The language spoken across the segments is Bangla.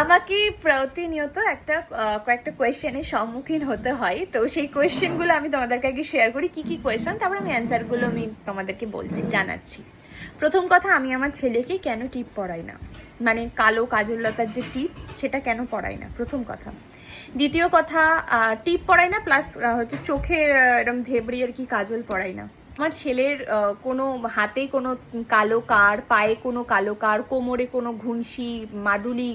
আমাকে প্রতিনিয়ত একটা কয়েকটা কোয়েশ্চেনের সম্মুখীন হতে হয়। তো সেই কোয়েশ্চেনগুলো আমি তোমাদেরকে আগে শেয়ার করি, কি কি কোয়েশ্চেন তারপর আমি অ্যান্সারগুলো আমি তোমাদেরকে বলছি, জানাচ্ছি। প্রথম কথা, আমি আমার ছেলেকে কেন টিপ পড়াই না? মানে কালো কাজললতার যে টিপ সেটা কেন পড়াই না? প্রথম কথা। দ্বিতীয় কথা টিপ পড়াই না প্লাস হচ্ছে চোখের এরম ধেবড়ি আর কি কাজল পড়াই না। আমার ছেলের কোনো হাতে কোনো কালো কার, পায়ে কোনো কালো কার, কোমরে কোনো ঘুনসি, মাদুলি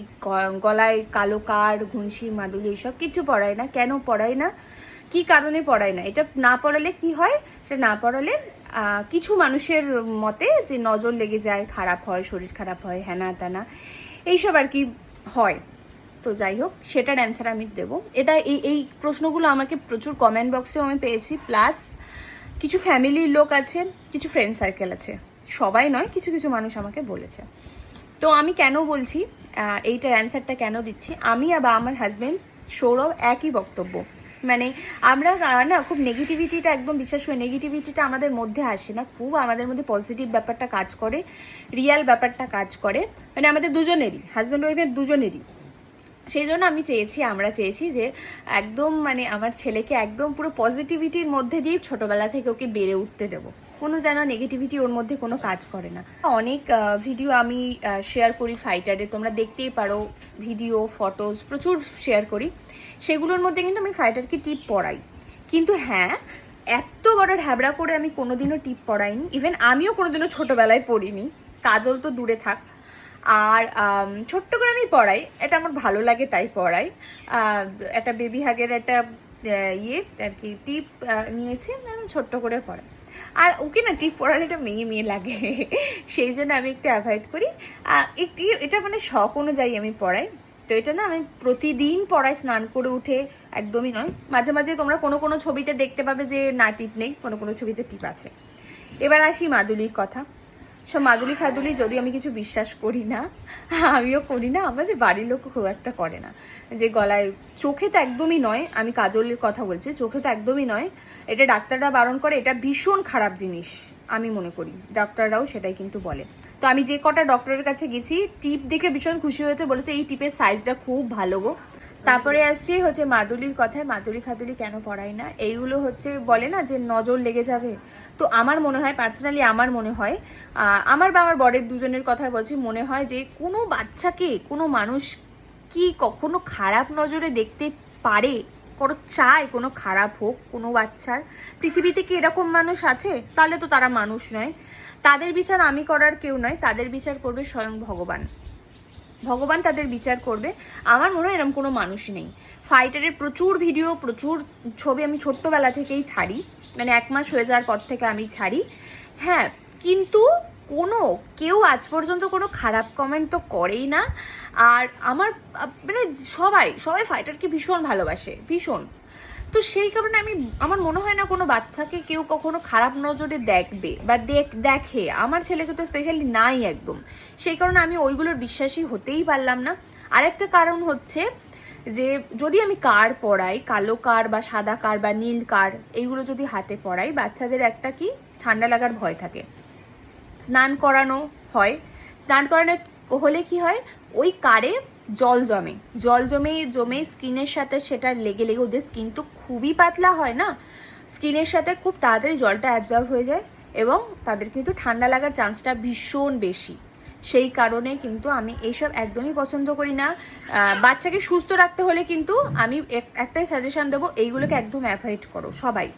গলায় কালো কার, ঘুনসি, মাদুলি এসব কিছু পড়ায় না। কেন পড়ায় না? কি কারণে পড়ায় না? এটা না পড়ালে কি হয়? এটা না পড়ালে কিছু মানুষের মতে যে নজর লেগে যায়, খারাপ হয়, শরীর খারাপ হয় হ্যানা ত্যানা এইসব আর কি হয়। তো যাই হোক, সেটার অ্যান্সার আমি দেবো। এটা এই এই প্রশ্নগুলো আমাকে প্রচুর কমেন্ট বক্সেও আমি পেয়েছি। প্লাস কিছু ফ্যামিলির লোক আছে, কিছু ফ্রেন্ড সার্কেল আছে। সবাই নয়, কিছু কিছু মানুষ আমাকে বলেছে। তো আমি কেন বলছি এইটার অ্যান্সারটা কেন দিচ্ছি? আমি বা আমার হাজব্যান্ড সৌরভ একই বক্তব্য। মানে আমরা না, খুব নেগেটিভিটিটা একদম বিশ্বাস করি নেগেটিভিটিটা আমাদের মধ্যে আসে না। খুব আমাদের মধ্যে পজিটিভ ব্যাপারটা কাজ করে রিয়াল ব্যাপারটা কাজ করে। মানে আমাদের দুজনেরই হাজব্যান্ড ওয়াইফের দুজনেরই। সেই জন্য আমি চেয়েছি, আমরা চেয়েছি যে একদম মানে আমার ছেলেকে একদম পুরো পজিটিভিটির মধ্যে দিয়ে ছোটবেলা থেকে ওকে বেড়ে উঠতে দেবো। কোনো যেন নেগেটিভিটি ওর মধ্যে কোনো কাজ করে না। অনেক ভিডিও আমি শেয়ার করি ফাইটারে তোমরা দেখতেই পারো ভিডিও ফটোজ প্রচুর শেয়ার করি। সেগুলোর মধ্যে কিন্তু আমি ফাইটারকে টিপ পড়াই কিন্তু হ্যাঁ এত বড় ঢ্যাবড়া করে আমি কোনোদিনও টিপ পড়াইনি ইভেন আমিও কোনোদিনও ছোটবেলায় পড়িনি। কাজল তো দূরে থাক। আর ছোট্ট করে আমি পড়াই। এটা আমার ভালো লাগে তাই পড়াই। একটা বেবি হাগের একটা ইয়ে আর কি টিপ নিয়েছি ছোট্ট করে পড়াই। আর ওকে না টিপ পড়ালে এটা মেয়ে মেয়ে লাগে। সেই জন্য আমি একটু অ্যাভয়েড করি। একটি এটা মানে শখ অনুযায়ী আমি পড়াই। তো এটা না আমি প্রতিদিন পড়াই, স্নান করে উঠে একদমই নয়। মাঝে মাঝে তোমরা কোনো কোনো ছবিতে দেখতে পাবে যে না টিপ নেই, কোনো কোনো ছবিতে টিপ আছে। এবার আসি মাদুলির কথা। সব মাদুলি ফাদুলি যদি আমি কিছু বিশ্বাস করি না, আমিও করি না আমাদের বাড়ির লোক খুব একটা করে না। যে গলায়, চোখে তো একদমই নয়, আমি কাজলের কথা বলছি, চোখে তো একদমই নয়। এটা ডাক্তাররা বারণ করে, এটা ভীষণ খারাপ জিনিস, আমি মনে করি। ডাক্তাররাও সেটাই কিন্তু বলে। তো আমি যে কটা ডক্টরের কাছে গেছি, টিপ দেখে ভীষণ খুশি হয়েছে, বলেছে এই টিপের সাইজটা খুব ভালো গো। তারপরে আসছি হচ্ছে মাদুলির কথায়, মাদুলি খাদুলি কেন পড়াই না? এইগুলো হচ্ছে বলে না যে নজর লেগে যাবে। তো আমার মনে হয় পার্সোনালি আমার মনে হয় আমার বা আমার বরের দুজনের কথা বলছি, মনে হয় যে কোনো বাচ্চাকে, কোনো মানুষ কি কখনো খারাপ নজরে দেখতে পারে, কোনো চায় কোনো খারাপ হোক, কোনো বাচ্চার, পৃথিবীতে কি এরকম মানুষ আছে? তাহলে তো তারা মানুষ নয়। তাদের বিচার আমি করার কেউ নয়, তাদের বিচার করবে স্বয়ং ভগবান। ভগবান তাদের বিচার করবে। আমার মনে হয় এরকম কোনো মানুষ নেই। ফাইটারের প্রচুর ভিডিও প্রচুর ছবি আমি ছোট্টবেলা থেকেই ছাড়ি। মানে এক মাস হয়ে যাওয়ার পর থেকে আমি ছাড়ি। হ্যাঁ কিন্তু কোনো, কেউ আজ পর্যন্ত কোনো খারাপ কমেন্ট তো করেই না। আর আমার মানে সবাই সবাই ফাইটারকে ভীষণ ভালোবাসে, ভীষণ। তো সেই কারণে আমি, আমার মনে হয় না কোনো বাচ্চাকে কেউ কখনো খারাপ নজরে দেখবে বা দেখ আমার ছেলেকে তো স্পেশালি নাই একদম। সেই কারণে আমি ওইগুলোর বিশ্বাসী হতেই পারলাম না। আরেকটা কারণ হচ্ছে যে, যদি আমি কার পড়াই, কালো কার বা সাদা কার বা নীল কার, এইগুলো যদি হাতে পড়াই, বাচ্চাদের একটা কি? ঠান্ডা লাগার ভয় থাকে। স্নান করানো হয়। স্নান করানো হলে কি হয়? ওই কারে জল জমে। জল জমে জমে স্কিনের সাথে সেটা লেগে লেগে ওদের স্কিন তো খুবই পাতলা হয় না? স্কিনের সাথে খুব তাড়াতাড়ি জলটা অ্যাবজর্ব হয়ে যায় এবং তাদের কিন্তু ঠান্ডা লাগার চান্সটা ভীষণ বেশি। সেই কারণে কিন্তু আমি এইসব একদমই পছন্দ করি না। বাচ্চাকে সুস্থ রাখতে হলে কিন্তু আমি এক- একটাই সাজেশন দেবো, এইগুলোকে একদম অ্যাভয়েড করো সবাই।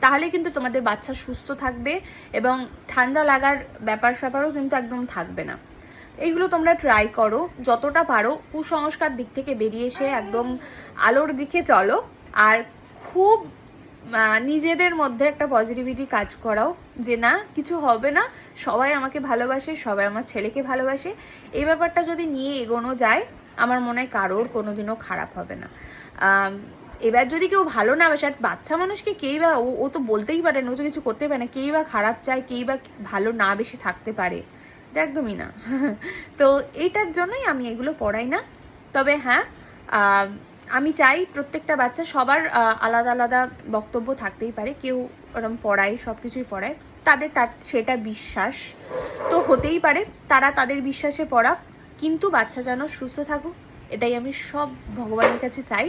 তাহলে কিন্তু তোমাদের বাচ্চা সুস্থ থাকবে এবং ঠান্ডা লাগার ব্যাপার স্যাপারও কিন্তু একদম থাকবে না। এইগুলো তোমরা ট্রাই করো। যতটা পারো কুসংস্কার দিক থেকে বেরিয়ে এসে একদম আলোর দিকে চলো। আর খুব নিজেদের মধ্যে একটা পজিটিভিটি কাজ করাও যে না, কিছু হবে না। সবাই আমাকে ভালোবাসে, সবাই আমার ছেলেকে ভালোবাসে। এই ব্যাপারটা যদি নিয়ে এগোনো যায়, আমার মনে হয় কারোর কোনোদিনও খারাপ হবে না। এবার যদি কেউ ভালো না বাসে, আর বাচ্চা মানুষকে কেই বা, ও তো বলতেই পারে না, ও তো কিছু করতে পারে না। কেই বা খারাপ চায়, কেই বা ভালো না বেশি থাকতে পারে। একদমই না। তো এইটার জন্যই আমি এগুলো পড়াই না। তবে হ্যাঁ আমি চাই প্রত্যেকটা বাচ্চা সবার আলাদা আলাদা বক্তব্য থাকতেই পারে। কেউ ওরম পড়ায় সব কিছুই পড়ায়। তাদের তার, সেটা বিশ্বাস। তো হতেই পারে, তারা তাদের বিশ্বাসে পড়াক। কিন্তু বাচ্চা যেন সুস্থ থাকুক। এটাই আমি সব ভগবানের কাছে চাই।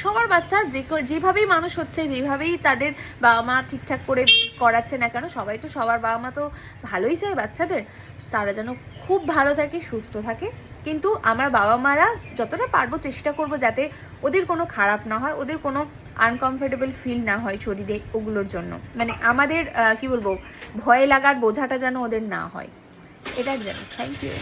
সবার বাচ্চা যে যেভাবেই মানুষ হচ্ছে, যেভাবেই তাদের বাবা মা ঠিকঠাক করে করাচ্ছে না কেন, সবাই তো, সবার বাবা মা তো ভালোই চায় বাচ্চাদের। তারা যেন খুব ভালো থাকে, সুস্থ থাকে। কিন্তু আমার বাবা মারা যতটা পারব চেষ্টা করব যাতে ওদের কোনো খারাপ না হয়, ওদের কোনো আনকমফোর্টেবল ফিল না হয় শরীরে ওগুলোর জন্য। মানে আমাদের কি বলব, ভয় লাগার বোঝাটা যেন ওদের না হয়। এটার জন্য থ্যাংক ইউ